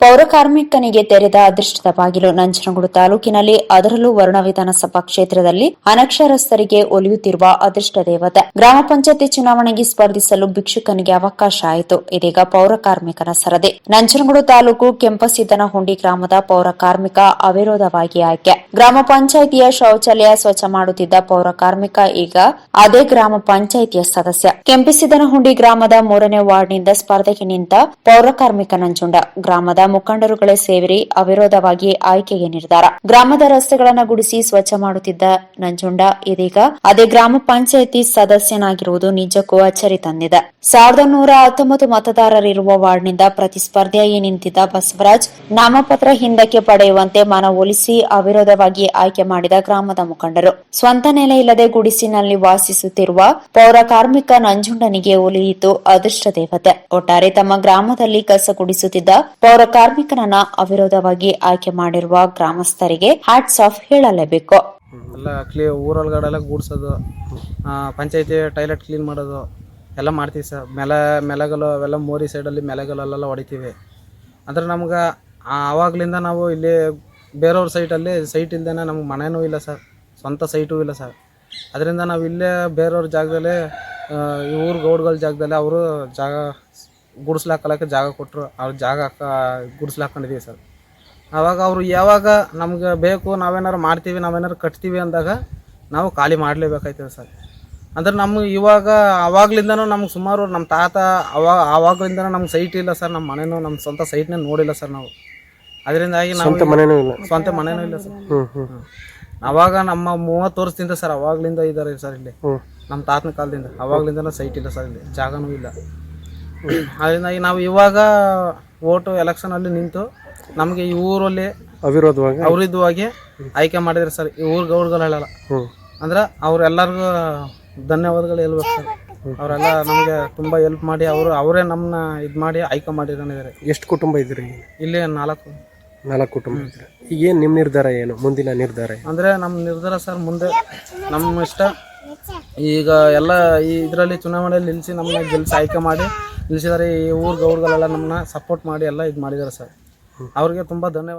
ಪೌರ ಕಾರ್ಮಿಕನಿಗೆ ತೆರೆದ ಅದೃಷ್ಟದ ಬಾಗಿಲು ನಂಜನಗೂಡು ತಾಲೂಕಿನಲ್ಲಿ ಅದರಲ್ಲೂ ವರುಣ ವಿಧಾನಸಭಾ ಕ್ಷೇತ್ರದಲ್ಲಿ ಅನಕ್ಷರಸ್ಥರಿಗೆ ಒಲಿಯುತ್ತಿರುವ ಅದೃಷ್ಟ ದೇವತೆ. ಗ್ರಾಮ ಪಂಚಾಯತಿ ಚುನಾವಣೆಗೆ ಸ್ಪರ್ಧಿಸಲು ಭಿಕ್ಷುಕನಿಗೆ ಅವಕಾಶ ಆಯಿತು. ಇದೀಗ ಪೌರಕಾರ್ಮಿಕನ ಸರದಿ. ನಂಜನಗೂಡು ತಾಲೂಕು ಕೆಂಪಸಿದ್ದನಹುಂಡಿ ಗ್ರಾಮದ ಪೌರಕಾರ್ಮಿಕ ಅವಿರೋಧವಾಗಿ ಆಯ್ಕೆ. ಗ್ರಾಮ ಪಂಚಾಯಿತಿಯ ಶೌಚಾಲಯ ಸ್ವಚ್ಛ ಮಾಡುತ್ತಿದ್ದ ಪೌರಕಾರ್ಮಿಕ ಈಗ ಅದೇ ಗ್ರಾಮ ಪಂಚಾಯಿತಿಯ ಸದಸ್ಯ. ಕೆಂಪಸಿದ್ದನಹುಂಡಿ ಗ್ರಾಮದ ಮೂರನೇ ವಾರ್ಡ್ನಿಂದ ಸ್ಪರ್ಧೆಗೆ ನಿಂತ ಪೌರಕಾರ್ಮಿಕ ನಂಜುಂಡ. ಗ್ರಾಮದ ಮುಖಂಡರುಗಳೇ ಸೇರಿ ಅವಿರೋಧವಾಗಿ ಆಯ್ಕೆಗೆ ನಿರ್ಧಾರ. ಗ್ರಾಮದ ರಸ್ತೆಗಳನ್ನು ಗುಡಿಸಿ ಸ್ವಚ್ಛ ಮಾಡುತ್ತಿದ್ದ ನಂಜುಂಡ ಇದೀಗ ಅದೇ ಗ್ರಾಮ ಪಂಚಾಯಿತಿ ಸದಸ್ಯನಾಗಿರುವುದು ನಿಜಕ್ಕೂ ಅಚ್ಚರಿ ತಂದಿದೆ. ಸಾವಿರದ ನೂರ ಹತ್ತೊಂಬತ್ತು ಮತದಾರರಿರುವ ವಾರ್ಡ್ನಿಂದ ಪ್ರತಿಸ್ಪರ್ಧಿಯಾಗಿ ನಿಂತಿದ್ದ ಬಸವರಾಜ್ ನಾಮಪತ್ರ ಹಿಂದಕ್ಕೆ ಪಡೆಯುವಂತೆ ಮನವೊಲಿಸಿ ಅವಿರೋಧವಾಗಿ ಆಯ್ಕೆ ಮಾಡಿದ ಗ್ರಾಮದ ಮುಖಂಡರು. ಸ್ವಂತ ನೆಲೆ ಇಲ್ಲದೆ ಗುಡಿಸಿನಲ್ಲಿ ವಾಸಿಸುತ್ತಿರುವ ಪೌರ ಕಾರ್ಮಿಕ ನಂಜುಂಡನಿಗೆ ಒಲಿಯಿತು ಅದೃಷ್ಟ ದೇವತೆ. ಒಟ್ಟಾರೆ ತಮ್ಮ ಗ್ರಾಮದಲ್ಲಿ ಕಸ ಗುಡಿಸುತ್ತಿದ್ದ ಪೌರ ಕಾರ್ಮಿಕನನ್ನ ಅವಿರೋಧವಾಗಿ ಆಯ್ಕೆ ಮಾಡಿರುವ ಗ್ರಾಮಸ್ಥರಿಗೆ ಹ್ಯಾಟ್ಸ್ ಆಫ್ ಹೇಳಲೇಬೇಕು. ಎಲ್ಲ ಕ್ಲೀ ಊರೊಳಗಡೆಲ್ಲ ಗೂಡ್ಸೋದು ಪಂಚಾಯತಿ ಟಾಯ್ಲೆಟ್ ಕ್ಲೀನ್ ಮಾಡೋದು, ಎಲ್ಲ ಮಾಡ್ತೀವಿ ಸರ್. ಮೆಲ ಮೆಲಗಲು ಅವೆಲ್ಲ ಮೋರಿ ಸೈಡಲ್ಲಿ ಮೆಲಗಲೆಲ್ಲ ಹೊಡಿತೀವಿ. ಅಂದ್ರೆ ನಮ್ಗೆ ಆವಾಗಲಿಂದ ನಾವು ಇಲ್ಲಿ ಬೇರೆಯವ್ರ ಸೈಟಲ್ಲಿ ಸೈಟ್ ಇಲ್ದೇ ನಮ್ಗೆ ಮನೆಯೂ ಇಲ್ಲ ಸರ್. ಸ್ವಂತ ಸೈಟೂ ಇಲ್ಲ ಸರ್. ಅದರಿಂದ ನಾವು ಇಲ್ಲೇ ಬೇರೆಯವ್ರ ಜಾಗದಲ್ಲೇ ಈ ಊರು ಗೌಡ್ಗಳ ಜಾಗದಲ್ಲಿ ಅವರು ಜಾಗ ಗುಡಿಸ್ಲಾಕಲಕ್ಕೆ ಜಾಗ ಕೊಟ್ಟರು ಅವ್ರ ಜಾಗ ಹಾಕ ಗುಡಿಸ್ಲಾಕೊಂಡಿದ್ದೀವಿ ಸರ್. ಆವಾಗ ಅವರು ಯಾವಾಗ ನಮ್ಗೆ ಬೇಕು ನಾವೇನಾರು ಮಾಡ್ತೀವಿ ನಾವೇನಾರು ಕಟ್ತೀವಿ ಅಂದಾಗ ನಾವು ಖಾಲಿ ಮಾಡಲೇಬೇಕಾಯ್ತದೆ ಸರ್. ಅಂದ್ರೆ ನಮ್ಗೆ ಇವಾಗ ಆವಾಗ್ಲಿಂದನೂ ನಮ್ಗೆ ಸುಮಾರು ನಮ್ಮ ತಾತ ಅವಾಗ ಆವಾಗ್ಲಿಂದನೂ ನಮ್ಗೆ ಸೈಟ್ ಇಲ್ಲ ಸರ್ ನಮ್ಮ ಮನೆನೂ ನಮ್ಮ ಸ್ವಂತ ಸೈಟ್ನೇ ನೋಡಿಲ್ಲ ಸರ್ ನಾವು. ಅದರಿಂದಾಗಿ ನಮ್ಮ ಮನೇನೂ ಇಲ್ಲ. ಸ್ವಂತ ಮನೆನೂ ಇಲ್ಲ ಸರ್. ಅವಾಗ ನಮ್ಮ ಮೂವತ್ತು ವರ್ಷದಿಂದ ಸರ್ ಅವಾಗ್ಲಿಂದ ಇದ್ದಾರೆ ಸರ್ ಇಲ್ಲಿ. ನಮ್ಮ ತಾತನ ಕಾಲದಿಂದ. ಅವಾಗ್ಲಿಂದನೂ ಸೈಟ್ ಇಲ್ಲ ಸರ್ ಇಲ್ಲಿ. ಜಾಗನೂ ಇಲ್ಲ. ಅದರಿಂದಾಗಿ ನಾವು ಇವಾಗ ಓಟು ಎಲೆಕ್ಷನಲ್ಲಿ ನಿಂತು ನಮಗೆ ಈ ಊರಲ್ಲಿ ಅವಿರೋಧವಾಗಿ ಅವರಿದ್ವಾಗಿ ಆಯ್ಕೆ ಮಾಡಿದ್ರೆ ಸರ್. ಈ ಊರ್ ಗೌಡ್ಗಳು ಹೇಳಲ್ಲ. ಅಂದ್ರೆ ಅವ್ರೆಲ್ಲರಿಗೂ ಧನ್ಯವಾದಗಳು ಹೇಳ್ಬೇಕು ಸರ್. ಅವರೆಲ್ಲ ನಮಗೆ ತುಂಬ ಹೆಲ್ಪ್ ಮಾಡಿ ಅವರು ಅವರೇ ನಮ್ಮನ್ನ ಇದು ಮಾಡಿ ಆಯ್ಕೆ ಮಾಡಿದ್ದಾರೆ ಎಷ್ಟು ಕುಟುಂಬ ಇದ್ರಿ ಇಲ್ಲಿ ನಾಲ್ಕು. ನಾಲ್ಕು ಕುಟುಂಬ ಇದ್ರೆ ಈಗ ಏನು ನಿಮ್ಮ ನಿರ್ಧಾರ ಏನು? ಮುಂದಿನ ನಿರ್ಧಾರ? ಅಂದರೆ ನಮ್ಮ ನಿರ್ಧಾರ ಸರ್ ಮುಂದೆ ನಮ್ಮ ಇಷ್ಟ. ಈಗ ಎಲ್ಲ ಈ ಇದರಲ್ಲಿ ಚುನಾವಣೆಯಲ್ಲಿ ನಿಲ್ಲಿಸಿ ನಮ್ಮನ್ನ ಗೆಲ್ಸಿ ಆಯ್ಕೆ ಮಾಡಿ ನಿಲ್ಲಿಸಿದ್ದಾರೆ ಈ ಊರು ಗೌರ್ಗಳೆಲ್ಲ ನಮ್ಮನ್ನ ಸಪೋರ್ಟ್ ಮಾಡಿ ಎಲ್ಲ ಇದು ಮಾಡಿದ್ದಾರೆ ಸರ್. ಅವ್ರಿಗೆ ತುಂಬ ಧನ್ಯವಾದ.